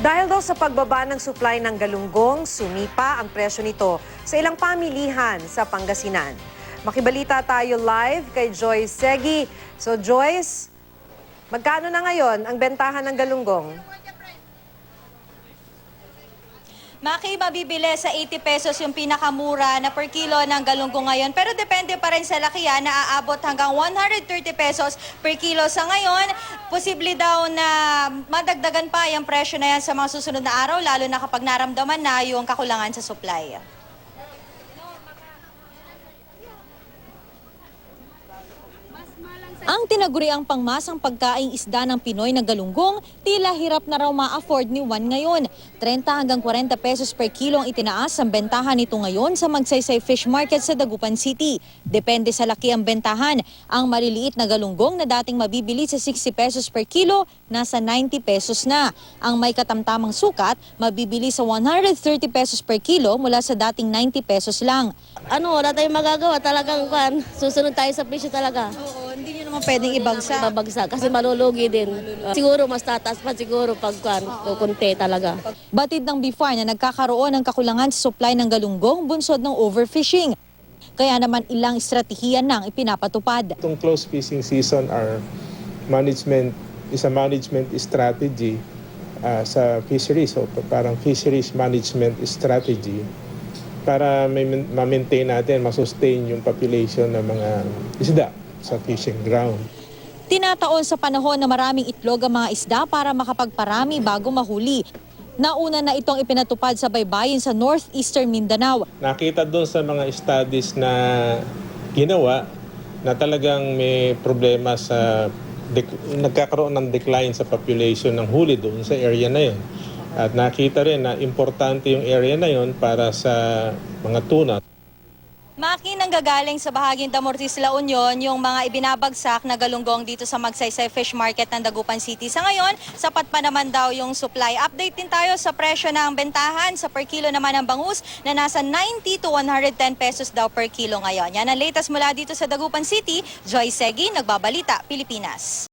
Dahil daw sa pagbaba ng supply ng galunggong, sumipa ang presyo nito sa ilang pamilihan sa Pangasinan. Makibalita tayo live kay Joyce Segi. So Joyce, magkano na ngayon ang bentahan ng galunggong? Maki, mabibili sa 80 pesos yung pinakamura na per kilo ng galunggong ngayon. Pero depende pa rin sa laki yan, na aabot hanggang 130 pesos per kilo. Sa ngayon, posible daw na madagdagan pa yung presyo na yan sa mga susunod na araw, lalo na kapag naramdaman na yung kakulangan sa supply. Ang tinaguriang pangmasang pagkaing isda ng Pinoy na galunggong, tila hirap na raw ma-afford ni Juan ngayon. 30 hanggang 40 pesos per kilo ang itinaas ang bentahan nito ngayon sa Magsaysay Fish Market sa Dagupan City. Depende sa laki ang bentahan. Ang maliliit na galunggong na dating mabibili sa 60 pesos per kilo, nasa 90 pesos na. Ang may katamtamang sukat, mabibili sa 130 pesos per kilo mula sa dating 90 pesos lang. ano, wala tayong magagawa. Talagang kan, susunod tayo sa presyo talaga. Oo, hindi nyo naman pwedeng ibagsak. Babagsak kasi malulugi din. Siguro mas tataas pa siguro pag kan, kukunti talaga. Batid ng BIFAR na nagkakaroon ng kakulangan sa supply ng galunggong bunsod ng overfishing. Kaya naman ilang estratehiya nang ipinapatupad. Itong close fishing season our management is a management strategy uh, sa fisheries. So pa- parang fisheries management strategy para may ma-maintain natin, ma-sustain yung population ng mga isda sa fishing ground. Tinataon sa panahon na maraming itlog ang mga isda para makapagparami bago mahuli. Nauna na itong ipinatupad sa baybayin sa northeastern Mindanao. Nakita doon sa mga studies na ginawa na talagang may problema sa nagkakaroon ng decline sa population ng huli doon sa area na yun. At nakita rin na importante yung area na yun para sa mga tuna. Maki nang gagaling sa bahaging Damortis La Union yung mga ibinabagsak na galunggong dito sa Magsaysay Fish Market ng Dagupan City. Sa ngayon, sapat pa naman daw yung supply. Update din tayo sa presyo ng bentahan sa per kilo naman ng bangus na nasa 90 to 110 pesos daw per kilo ngayon. Yan ang latest mula dito sa Dagupan City. Joy Segi, Nagbabalita, Pilipinas.